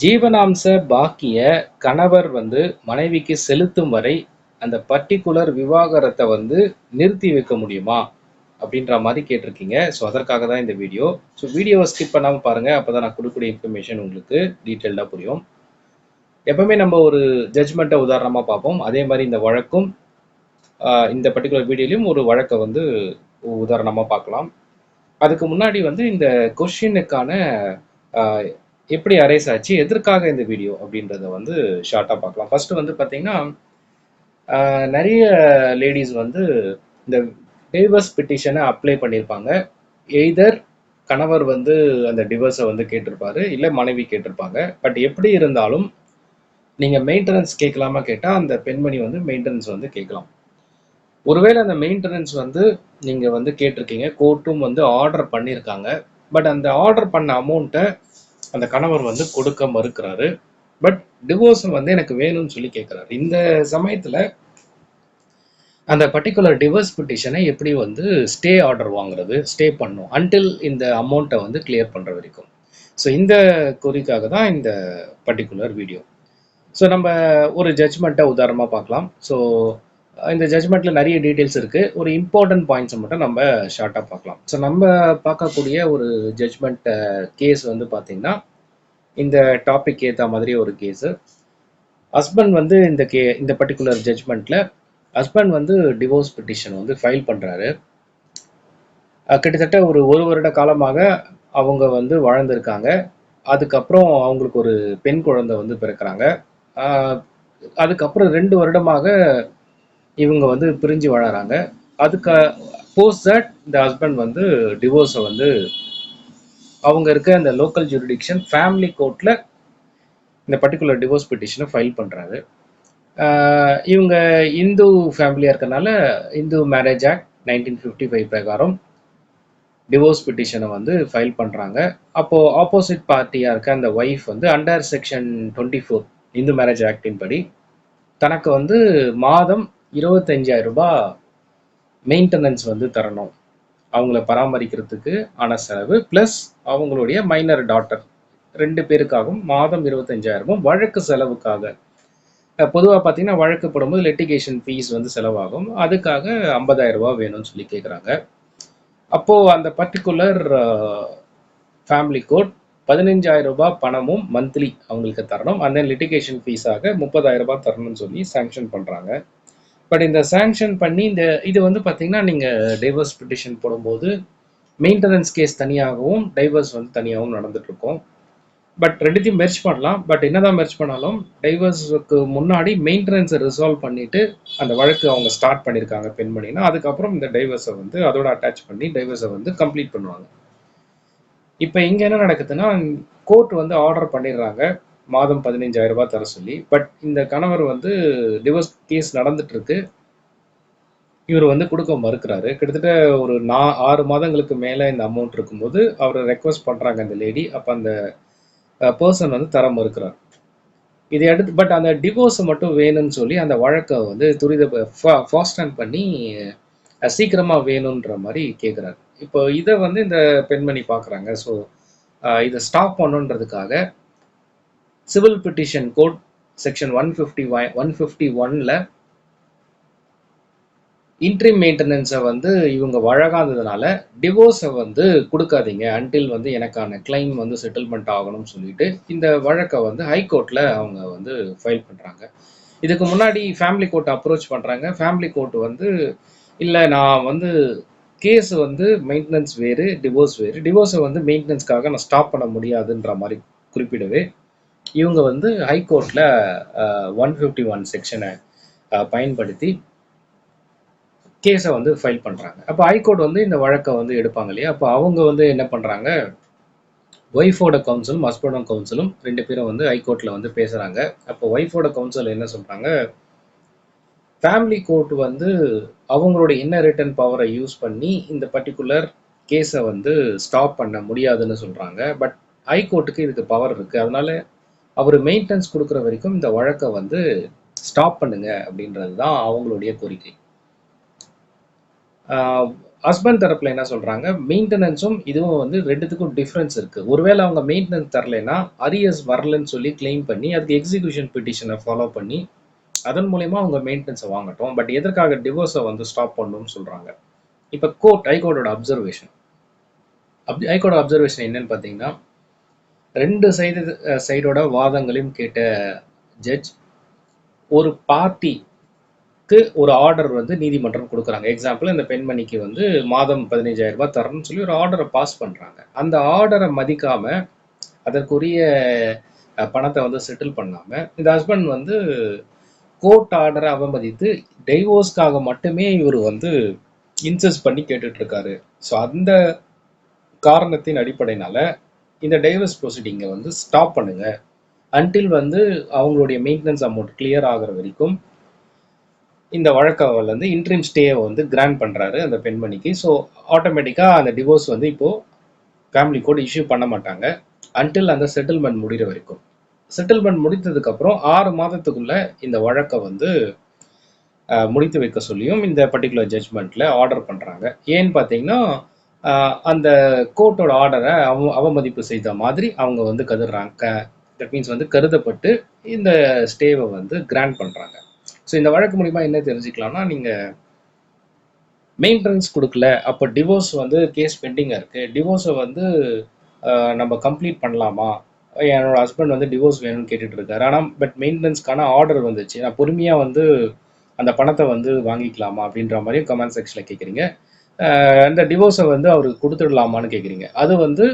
ஜீவனாம்ச பாக்கிய கணவர் வந்து மனைவிக்கு செலுத்தும் வரை அந்த பர்டிகுலர் விவாகரத்தை வந்து நிறுத்தி வைக்க முடியுமா? அப்படின்ற மாதிரி கேட்டிருக்கீங்க. ஸோ அதற்காக தான் இந்த வீடியோ ஸோ வீடியோவை ஸ்கிப் பண்ணாமல் பாருங்கள் அப்போ தான் நான் கொடுக்கக்கூடிய இன்ஃபர்மேஷன் உங்களுக்கு டீட்டெயில்டாக புரியும். எப்பவுமே நம்ம ஒரு ஜட்ஜ்மெண்ட்டை உதாரணமாக பார்ப்போம். அதே மாதிரி இந்த வழக்கும் இந்த பர்டிகுலர் வீடியோலையும் ஒரு வழக்கை வந்து உதாரணமாக பார்க்கலாம். அதுக்கு முன்னாடி வந்து இந்த கொஷினுக்கான எப்படி அரைஸ் ஆச்சு எதற்காக இந்த வீடியோ அப்படின்றத வந்து ஷார்ட்டாக பார்க்கலாம். ஃபர்ஸ்ட் வந்து பார்த்தீங்கன்னா நிறைய லேடிஸ் வந்து இந்த டிவர்ஸ் பிட்டிஷனை அப்ளை பண்ணியிருப்பாங்க. எய்தர் கணவர் வந்து அந்த டிவர்ஸை வந்து கேட்டிருப்பாரு இல்லை மனைவி கேட்டிருப்பாங்க. பட் எப்படி இருந்தாலும் நீங்கள் மெயின்டெனன்ஸ் கேட்கலாமா கேட்டால் அந்த பெண்மணி வந்து மெயின்டெனன்ஸ் வந்து கேட்கலாம். ஒருவேளை அந்த மெயின்டெனன்ஸ் வந்து நீங்கள் வந்து கேட்டிருக்கீங்க கோர்ட்டும் வந்து ஆர்டர் பண்ணியிருக்காங்க. பட் அந்த ஆர்டர் பண்ண அமௌண்ட்டை அந்த கணவர் வந்து கொடுக்க மறுக்கிறாரு. பட் டிவோர்ஸ் வந்து எனக்கு வேணும்னு சொல்லி கேட்குறாரு. இந்த சமயத்தில் அந்த பர்டிகுலர் டிவோர்ஸ் பிட்டிஷனை எப்படி வந்து ஸ்டே ஆர்டர் வாங்குறது ஸ்டே பண்ணும் அன்டில் இந்த அமௌண்ட்டை வந்து கிளியர் பண்ணுற வரைக்கும். ஸோ இந்த குறிக்காக தான் இந்த பர்டிகுலர் வீடியோ ஸோ நம்ம ஒரு ஜட்ஜ்மெண்ட்டை உதாரணமாக பார்க்கலாம். ஸோ இந்த ஜட்ஜ்மெண்ட்டில் நிறைய டீட்டெயில்ஸ் இருக்குது ஒரு இம்பார்ட்டன்ட் பாயிண்ட்ஸை மட்டும் நம்ம ஷார்ட்டாக பார்க்கலாம். ஸோ நம்ம பார்க்கக்கூடிய ஒரு ஜட்மெண்ட் கேஸ் வந்து பார்த்திங்கன்னா இந்த டாபிக் ஏற்ற மாதிரி ஒரு கேஸு ஹஸ்பண்ட் வந்து இந்த கே இந்த பர்டிகுலர் ஜட்ஜ்மெண்ட்டில் ஹஸ்பண்ட் வந்து டிவோர்ஸ் பெட்டிஷன் வந்து ஃபைல் பண்ணுறாரு கிட்டத்தட்ட ஒரு ஒரு வருட காலமாக அவங்க வந்து வாழ்ந்திருக்காங்க. அதுக்கப்புறம் அவங்களுக்கு ஒரு பெண் குழந்தை வந்து பிறக்கிறாங்க. அதுக்கப்புறம் ரெண்டு வருடமாக இவங்க வந்து பிரிஞ்சு வாழறாங்க. அதுக்கு போஸ்ட் தட் இந்த ஹஸ்பண்ட் வந்து டிவோர்ஸை வந்து அவங்க இருக்க அந்த லோக்கல் ஜூரிடிக்ஷன் ஃபேமிலி கோர்ட்டில் இந்த பர்டிகுலர் டிவோர்ஸ் பெட்டிஷனை ஃபைல் பண்ணுறாரு இவங்க இந்து ஃபேமிலியாக இருக்கறனால Hindu marriage act nineteen fifty five பிரகாரம் டிவோர்ஸ் பெட்டிஷனை வந்து ஃபைல் பண்ணுறாங்க அப்போது ஆப்போசிட் பார்ட்டியாக இருக்க அந்த ஒய்ஃப் வந்து under section twenty four Hindu marriage actin படி தனக்கு வந்து மாதம் இருபத்தஞ்சாயிரம் ரூபாய் மெயின்டெனன்ஸ் வந்து தரணும். அவங்கள பராமரிக்கிறதுக்கு ஆன செலவு ப்ளஸ் அவங்களுடைய மைனர் டாட்டர் ரெண்டு பேருக்காகவும் மாதம் இருபத்தஞ்சாயிரமும் வழக்கு செலவுக்காக. பொதுவாக பார்த்தீங்கன்னா வழக்கு போடும்போது லெட்டிகேஷன் ஃபீஸ் வந்து செலவாகும். அதுக்காக ஐம்பதாயிரம் ரூபா வேணும்னு சொல்லி கேட்குறாங்க அப்போது அந்த பர்டிகுலர் ஃபேமிலி கோட் பதினஞ்சாயிரம் ரூபாய் பணமும் மந்த்லி அவங்களுக்கு தரணும். அந்த லிட்டிகேஷன் ஃபீஸாக முப்பதாயிரம் ரூபாய் தரணும்னு சொல்லி சாங்ஷன் பண்ணுறாங்க பட் இந்த சேங்ஷன் பண்ணி இந்த இது வந்து பார்த்தீங்கன்னா நீங்கள் டைவர்ஸ் பிட்டிஷன் போடும்போது மெயின்டெனன்ஸ் கேஸ் தனியாகவும் டைவர்ஸ் வந்து தனியாகவும் நடந்துட்டு பட் ரெண்டுத்தையும் மெர்ச் பண்ணலாம். பட் என்னதான் மெர்ச் பண்ணாலும் டைவர்ஸுக்கு முன்னாடி மெயின்டெனன்ஸை ரிசால்வ் பண்ணிவிட்டு அந்த வழக்கு அவங்க ஸ்டார்ட் பண்ணியிருக்காங்க பெண்மணினா அதுக்கப்புறம் இந்த டைவர்ஸை வந்து அதோட அட்டாச் பண்ணி டைவர்ஸை வந்து கம்ப்ளீட் பண்ணுவாங்க. இப்போ இங்கே என்ன நடக்குதுன்னா கோர்ட் வந்து ஆர்டர் பண்ணிடுறாங்க. மாதம் பதினைஞ்சாயிரம் ரூபாய் தர சொல்லி பட் இந்த கணவர் வந்து டிவோர்ஸ் கேஸ் நடந்துட்டு இருக்கு இவர் வந்து கொடுக்க மறுக்கிறாரு. கிட்டத்தட்ட ஒரு நா ஆறு மாதங்களுக்கு மேலே இந்த அமௌண்ட் இருக்கும்போது அவர் ரெக்வஸ்ட் பண்ணுறாங்க அந்த லேடி அப்போ அந்த பர்சன் வந்து தர மறுக்கிறார். இதை அடுத்து பட் அந்த டிவோர்ஸ் மட்டும் வேணும்னு சொல்லி அந்த வழக்கை வந்து துரித ஃபாஸ்ட் ஹேண்ட் பண்ணி சீக்கிரமாக வேணுன்ற மாதிரி கேட்குறாரு இப்போ இதை வந்து இந்த பெண்மணி பார்க்குறாங்க ஸோ இதை stop பண்ணுன்றதுக்காக civil petition code section one fifty one fifty ஒன்ல இன்ட்ரீம் மெயின்டெனன்ஸை வந்து இவங்க வழங்காததுனால டிவோர்ஸை வந்து கொடுக்காதீங்க அன்டில் வந்து எனக்கான கிளைம் வந்து செட்டில்மெண்ட் ஆகணும்னு சொல்லிட்டு இந்த வழக்கை வந்து ஹைகோர்ட்டில் அவங்க வந்து ஃபைல் பண்ணுறாங்க இதுக்கு முன்னாடி ஃபேமிலி கோர்ட் அப்ரோச் பண்ணுறாங்க ஃபேமிலி கோர்ட் வந்து இல்லை நான் வந்து கேஸ் வந்து மெயின்டெனன்ஸ் வேறு டிவோர்ஸ் வேறு. டிவோர்ஸை வந்து மெயின்டெனன்ஸ்க்காக நான் ஸ்டாப் பண்ண முடியாதுன்ற மாதிரி குறிப்பிடவே இவங்க வந்து ஹைகோர்ட்டில் ஒன் ஃபிஃப்டி ஒன் செக்ஷனை பயன்படுத்தி கேஸை வந்து ஃபைல் பண்ணுறாங்க அப்போ ஹைகோர்ட் வந்து இந்த வழக்கை வந்து எடுப்பாங்க இல்லையா? அப்போ அவங்க வந்து என்ன பண்ணுறாங்க ஒய்ஃபோட கவுன்சிலும் ஹஸ்பண்டோட கவுன்சிலும் ரெண்டு பேரும் வந்து ஹைகோர்ட்டில் வந்து பேசுகிறாங்க அப்போ ஒய்ஃபோட கவுன்சில் என்ன சொல்கிறாங்க ஃபேமிலி கோர்ட் வந்து அவங்களோட இன்ன ரிட்டன் பவரை யூஸ் பண்ணி இந்த பர்டிகுலர் கேஸை வந்து ஸ்டாப் பண்ண முடியாதுன்னு சொல்கிறாங்க பட் ஹைகோர்ட்டுக்கு இதுக்கு பவர் இருக்குது அதனால அவர் மெயின்டெனன்ஸ் கொடுக்குற வரைக்கும் இந்த வழக்கை வந்து ஸ்டாப் பண்ணுங்க அப்படின்றது தான் அவங்களுடைய கோரிக்கை. ஹஸ்பண்ட் தரப்பில் என்ன சொல்கிறாங்க மெயின்டெனன்ஸும் இதுவும் வந்து ரெண்டுத்துக்கும் டிஃப்ரென்ஸ் இருக்குது ஒருவேளை அவங்க மெயின்டெனன்ஸ் தரலைன்னா அரியர்ஸ் வரலன்னு சொல்லி கிளைம் பண்ணி அதுக்கு எக்ஸிக்யூஷன் பிட்டிஷனை ஃபாலோ பண்ணி அதன் மூலயமா அவங்க மெயின்டெனன்ஸை வாங்கட்டும். பட் எதற்காக டிவோர்ஸை வந்து ஸ்டாப் பண்ணணும்னு சொல்கிறாங்க இப்போ court ஹைகோர்ட்டோட observation of high court observation என்னன்னு பார்த்தீங்கன்னா ரெண்டு சைடு சைடோட வாதங்களையும் கேட்ட ஜட்ஜ் ஒரு பார்ட்டிக்கு ஒரு ஆர்டர் வந்து நீதிமன்றம் கொடுக்குறாங்க. எக்ஸாம்பிள் இந்த பெண்மணிக்கு வந்து மாதம் பதினஞ்சாயிரம் ரூபாய் தரணும்னு சொல்லி ஒரு ஆர்டரை பாஸ் பண்ணுறாங்க அந்த ஆர்டரை மதிக்காம அதற்குரிய பணத்தை வந்து செட்டில் பண்ணாம இந்த ஹஸ்பண்ட் வந்து கோர்ட் ஆர்டரை அவமதித்து டைவோர்ஸ்க்காக மட்டுமே இவர் வந்து இன்சஸ்ட் பண்ணி கேட்டுட்ருக்காரு ஸோ அந்த காரணத்தின் அடிப்படையினால இந்த டைவர்ஸ் ப்ரொசீடிங்கை வந்து ஸ்டாப் பண்ணுங்க. அன்டில் வந்து அவங்களுடைய மெயின்டெனன்ஸ் அமௌண்ட் கிளியர் ஆகுற வரைக்கும் இந்த வழக்கை வந்து இன்ட்ரீம் ஸ்டேயை வந்து கிராண்ட் பண்ணுறாரு அந்த பெண்மணிக்கு. ஸோ ஆட்டோமேட்டிக்காக அந்த டிவோர்ஸ் வந்து இப்போது ஃபேமிலி கோட் இஷ்யூ பண்ண மாட்டாங்க. அன்டில் அந்த செட்டில்மெண்ட் முடிகிற வரைக்கும். செட்டில்மெண்ட் முடித்ததுக்கப்புறம் ஆறு மாதத்துக்குள்ளே இந்த வழக்கை வந்து முடித்து வைக்க சொல்லியும் இந்த பர்டிகுலர் ஜட்ஜ்மெண்ட்டில் ஆர்டர் பண்ணுறாங்க ஏன்னு பார்த்தீங்கன்னா அந்த கோர்ட்டோட ஆர்டரை அவ அவமதிப்பு செய்த மாதிரி அவங்க வந்து கருதுறாங்க தட் மீன்ஸ் வந்து கருதப்பட்டு இந்த ஸ்டேவை வந்து கிராண்ட் பண்ணுறாங்க ஸோ இந்த வழக்கு மூலிமா என்ன தெரிஞ்சுக்கலாம்னா நீங்கள் மெயின்டெனன்ஸ் கொடுக்கல அப்போ டிவோர்ஸ் வந்து கேஸ் பெண்டிங்காக இருக்குது டிவோர்ஸை வந்து நம்ம கம்ப்ளீட் பண்ணலாமா? என்னோட ஹஸ்பண்ட் வந்து டிவோர்ஸ் வேணும்னு கேட்டுட்டு இருக்காரு. ஆனால் பட் மெயின்டெனன்ஸ்க்கான ஆர்டர் வந்துச்சு. நான் பொறுமையாக வந்து அந்த பணத்தை வந்து வாங்கிக்கலாமா அப்படின்ற மாதிரியும் கமெண்ட் செக்ஷனில் கேட்குறீங்க அந்த டிவோர்ஸை வந்து அவருக்கு கொடுத்துடலாமான்னு கேட்குறீங்க அது வந்து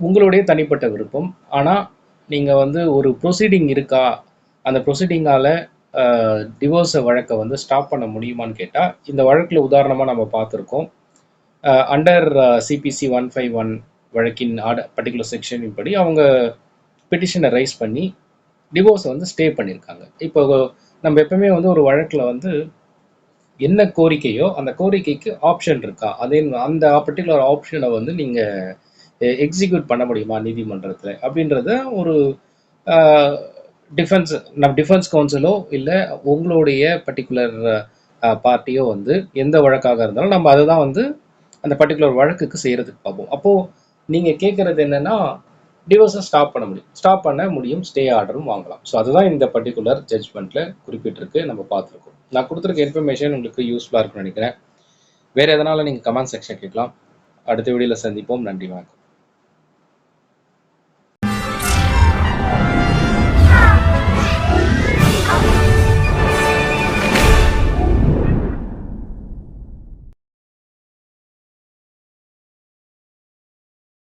உங்களுடைய தனிப்பட்ட விருப்பம். ஆனால் நீங்கள் வந்து ஒரு ப்ரொசீடிங் இருக்கா? அந்த ப்ரொசீடிங்கால் டிவோர்ஸை வழக்கை வந்து ஸ்டாப் பண்ண முடியுமான்னு கேட்டால் இந்த வழக்கில் உதாரணமாக நம்ம பார்த்துருக்கோம். Under CPC one five one வழக்கின் ஆட பர்டிகுலர் செக்ஷனின் படி அவங்க பெட்டிஷனை ரைஸ் பண்ணி டிவோர்ஸை வந்து ஸ்டே பண்ணியிருக்காங்க இப்போ நம்ம எப்பவுமே வந்து ஒரு வழக்கில் வந்து என்ன கோரிக்கையோ அந்த கோரிக்கைக்கு ஆப்ஷன் இருக்கா? அதே அந்த பர்டிகுலர் ஆப்ஷனை வந்து நீங்கள் எக்ஸிக்யூட் பண்ண முடியுமா நீதிமன்றத்தில்? அப்படின்றத ஒரு டிஃபென்ஸ் நம்ம டிஃபென்ஸ் கவுன்சிலோ இல்லை உங்களுடைய பர்டிகுலர் பார்ட்டியோ வந்து எந்த வழக்காக இருந்தாலும் நம்ம அதை தான் வந்து அந்த பர்டிகுலர் வழக்குக்கு செய்கிறதுக்கு பார்ப்போம். அப்போது நீங்கள் கேட்குறது என்னென்னா டிவோர்ஸை ஸ்டாப் பண்ண முடியும். ஸ்டாப் பண்ண முடியும். ஸ்டே ஆர்டரும் வாங்கலாம். ஸோ அதுதான் இந்த பர்டிகுலர் ஜட்ஜ்மெண்ட்டில் குறிப்பிட்டிருக்கு. நம்ம பார்த்துருக்கோம். நான் கொடுத்துருக்க இன்ஃபர்மேஷன் உங்களுக்கு யூஸ்ஃபுல்லாக இருக்கும்னு நினைக்கிறேன். வேறு எதனால் நீங்கள் கமெண்ட் செக்ஷன் கேட்கலாம். அடுத்த வீடியோவில் சந்திப்போம். நன்றி வணக்கம்.